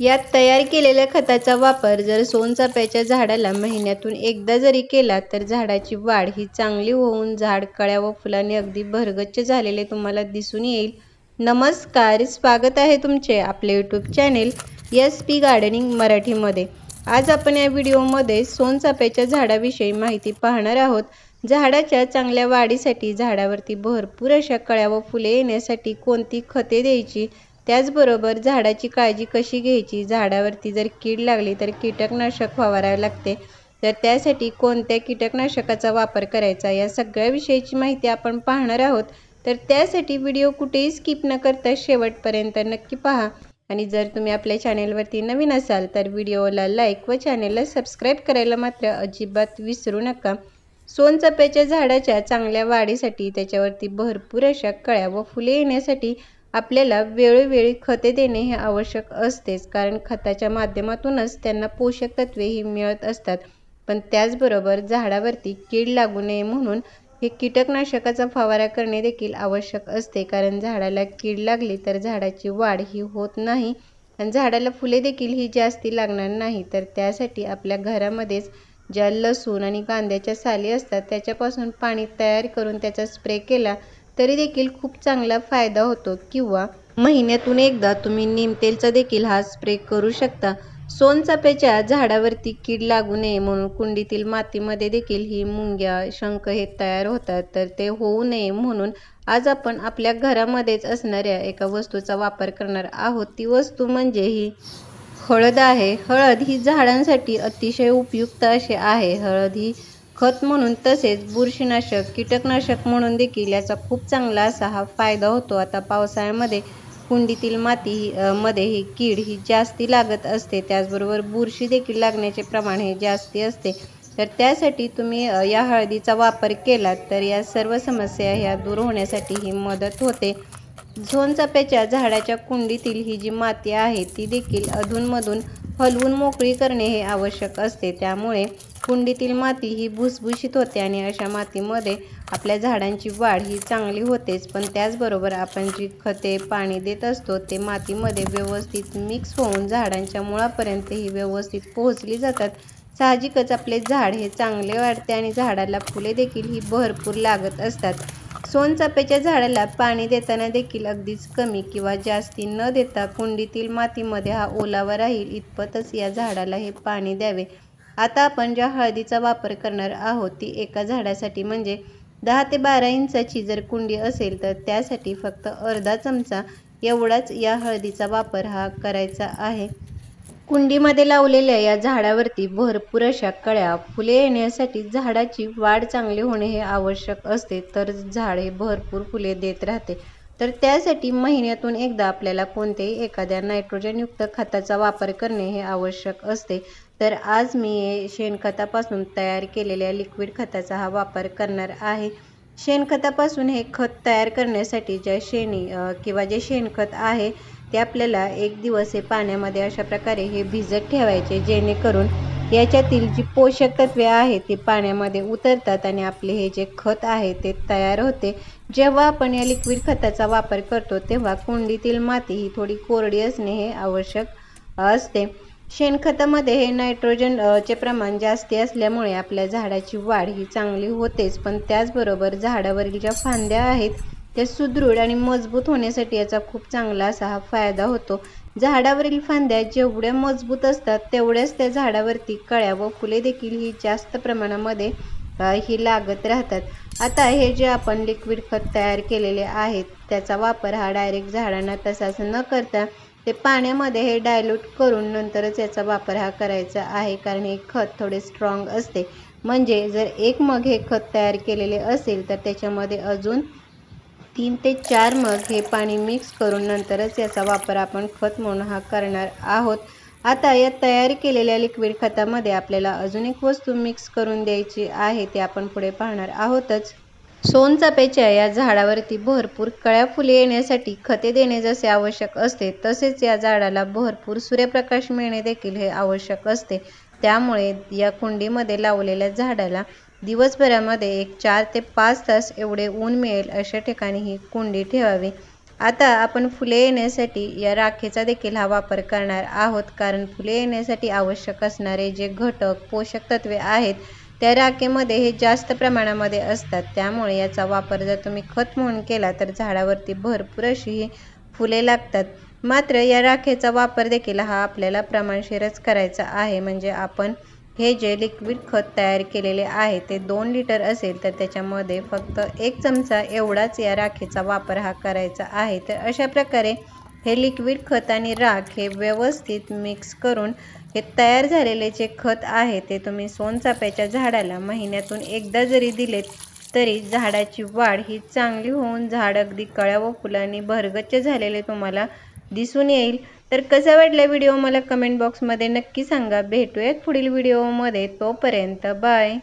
यात तयार केलेल्या खताचा वापर जर सोनचाफ्याच्या झाडाला महिन्यातून एकदा जरी केला तर झाडाची वाढ ही चांगली होऊन झाड कळ्या व फुलांनी अगदी भरगच्च झालेले तुम्हाला दिसून येईल. नमस्कार स्वागत आहे तुमचे आपले YouTube channel S P gardening मराठीमध्ये. आज आपण या व्हिडिओमध्ये सोनचाफ्याच्या झाडाविषयी माहिती पाहणार आहोत. झाडाच्या चांगल्या वाढीसाठी झाडावरती भरपूर अशा कळ्या व फुले येण्यासाठी कोणती खते द्यायची? त्याचबरोबर झाडाची काळजी कशी घ्यायची? झाडावरती जर कीड लागली तर कीटकनाशक फवारावे लागते. तर त्यासाठी कोणत्या कीटकनाशकाचा वापर करायचा? या सगळ्या विषयीची माहिती आपण पाहणार आहोत. तर त्यासाठी व्हिडिओ कुठेही स्किप न करता शेवटपर्यंत नक्की पहा. आणि जर तुम्ही आपल्या चॅनेलवरती नवीन असाल तर व्हिडिओला लाईक व चॅनेलला सबस्क्राईब करायला मात्र अजिबात विसरू नका. सोनचप्याच्या झाडाच्या चांगल्या वाढीसाठी त्याच्यावरती भरपूर अशा कळ्या व फुले येण्यासाठी आपल्याला वेळोवेळी खते देणे हे आवश्यक असतेच कारण खताच्या माध्यमातूनच त्यांना पोषक तत्वे ही मिळत असतात. पण त्याचबरोबर झाडावरती कीड लागू नये म्हणून हे कीटकनाशकाचा फवारा करणे देखील आवश्यक असते. कारण झाडाला कीड लागली तर झाडाची वाढ ही होत नाही आणि झाडाला फुले देखील ही जास्ती लागणार नाही. तर त्यासाठी आपल्या घरामध्येच ज्या लसूण आणि कांद्याच्या साली असतात त्याच्यापासून पाणी तयार करून त्याचा स्प्रे केला तरी देखील खूप चांगला फायदा होतो किंवा महिन्यातून एकदा तुम्ही नीमतेलचा देखील हा स्प्रे करू शकता. सोनचाफ्याच्या झाडावरती कीड लागू नये म्हणून कुंडीतील मातीमध्ये देखील ही मुंग्या शंख हे तयार होतात. तर ते होऊ नये म्हणून आज आपण आपल्या घरामध्येच असणाऱ्या एका वस्तूचा वापर करणार आहोत. ती वस्तू म्हणजे ही हळद आहे. हळद ही झाडांसाठी अतिशय उपयुक्त असे आहे. हळद ही खत म्हणून तसेच बुरशीनाशक कीटकनाशक म्हणून देखील याचा खूप चांगला असा हा फायदा होतो. आता पावसाळ्यामध्ये कुंडीतील माती ही मध्ये ही कीड ही जास्ती लागत असते. त्याचबरोबर बुरशी देखील लागण्याचे प्रमाण हे जास्ती असते. तर त्यासाठी तुम्ही या हळदीचा वापर केला तर या सर्व समस्या ह्या दूर होण्यासाठी ही मदत होते. झोनचाप्याच्या झाडाच्या कुंडीतील ही जी माती आहे ती देखील अधूनमधून हलवून मोकळी करणे हे आवश्यक असते. त्यामुळे कुंडीतील माती ही भुसभुशीत होते आणि अशा मातीमध्ये आपल्या झाडांची वाढ ही चांगली होतेच. पण त्याचबरोबर आपण जी खते पाणी देत असतो ते मातीमध्ये व्यवस्थित मिक्स होऊन झाडांच्या मुळापर्यंत ही व्यवस्थित पोहोचली जातात. साहजिकच आपले झाड हे चांगले वाढते आणि झाडाला फुले देखील ही भरपूर लागत असतात. सोनचाफ्याच्या झाडाला पाणी देताना देखील अगदीच कमी किंवा जास्ती न देता कुंडीतील मातीमध्ये हा ओलावा राहील इतपतच या झाडाला हे पाणी द्यावे. आता आपण ज्या हळदीचा वापर करणार आहोत ती एका झाडासाठी म्हणजे दहा ते बारा इंचाची जर कुंडी असेल तर त्यासाठी फक्त अर्धा चमचा एवढाच या हळदीचा वापर हा करायचा आहे. कुंडीमध्ये लावलेल्या या झाडावरती भरपूर अशा कळ्या फुले येण्यासाठी झाडाची वाढ चांगली होणे हे आवश्यक असते. तर झाड हे भरपूर फुले देत राहते. तर त्यासाठी महिन्यातून एकदा आपल्याला कोणत्याही एखाद्या नायट्रोजनयुक्त खताचा वापर करणे हे आवश्यक असते. तर आज मी शेणखतापासून तयार केलेल्या लिक्विड खताचा हा वापर करणार आहे. शेणखतापासून हे खत तयार करण्यासाठी ज्या शेणी किंवा जे शेणखत आहे ते आपल्याला एक दिवस हे पाण्यामध्ये अशा प्रकारे हे भिजत ठेवायचे जेणेकरून याच्यातील जी पोषक तत्वे आहेत ती पाण्यामध्ये उतरतात आणि आपले हे जे खत आहे ते तयार होते. जेव्हा आपण या लिक्विड खताचा वापर करतो तेव्हा कुंडीतील माती ही थोडी कोरडी असणे हे आवश्यक असते. शेणखतामध्ये हे नायट्रोजन चे प्रमाण जास्ती असल्यामुळे आपल्या झाडाची वाढ ही चांगली होतेच. पण त्याचबरोबर झाडावरील ज्या फांद्या आहेत त्या सुदृढ आणि मजबूत होण्यासाठी याचा खूप चांगला असा हा फायदा होतो. झाडावरील फांद्या जेवढ्या मजबूत असतात तेवढ्याच त्या झाडावरती कळ्या व फुले देखील ही जास्त प्रमाणामध्ये ही लागत राहतात. आता हे जे आपण लिक्विड खत तयार केलेले आहेत त्याचा वापर हा डायरेक्ट झाडांना तसाच न करता ते पाण्यामध्ये हे डायल्यूट करून नंतरच याचा वापर हा करायचा आहे. कारण हे खत थोडे स्ट्रॉंग असते. म्हणजे जर एक मग हे खत तयार केलेले असेल तर त्याच्यामध्ये अजून तीन ते चार मग हे पाणी मिक्स करून नंतरच याचा वापर आपण खत म्हणून हा करणार आहोत. आता या तयार केलेल्या लिक्विड खतामध्ये आपल्याला अजून एक वस्तू मिक्स करून द्यायची आहे ते आपण पुढे पाहणार आहोतच. सोनचाफ्याच्या या झाडावरती भरपूर कळ्या फुले येण्यासाठी खते देणे जसे आवश्यक असते तसेच या झाडाला भरपूर सूर्यप्रकाश मिळणे देखील हे आवश्यक असते. त्यामुळे या कुंडीमध्ये लावलेल्या झाडाला दिवसभरामध्ये एक चार ते पाच तास एवढे ऊन मिळेल अशा ठिकाणी ही कुंडी ठेवावी. आता आपण फुले येण्यासाठी या राखेचा देखील हा वापर करणार आहोत कारण फुले येण्यासाठी आवश्यक असणारे जे घटक पोषक तत्वे आहेत त्या राखेमध्ये हे जास्त प्रमाणामध्ये असतात. त्यामुळे याचा वापर जर तुम्ही खत म्हणून केला तर झाडावरती भरपूर अशी ही फुले लागतात. मात्र या राखेचा वापर देखील हा आपल्याला प्रमाणशीरच करायचा आहे. म्हणजे आपण हे जे लिक्विड खत तयार केलेले आहे ते दोन लिटर असेल तर त्याच्यामध्ये फक्त एक चमचा एवढाच या राखेचा वापर हा करायचा आहे. तर अशा प्रकारे हे लिक्विड खत आणि राख हे व्यवस्थित मिक्स करून हे तयार झालेले जे खत आहे ते तुम्ही सोनचाफ्याच्या झाडाला महिन्यातून एकदा जरी दिले तरी झाडाची वाढ ही चांगली होऊन झाड अगदी कळ्या व फुलांनी भरगच्च झालेले तुम्हाला दिसून येईल. तर कसा वाटला व्हिडिओ? मला कमेंट बॉक्समध्ये नक्की सांगा. भेटूयात पुढील व्हिडिओमध्ये तोपर्यंत बाय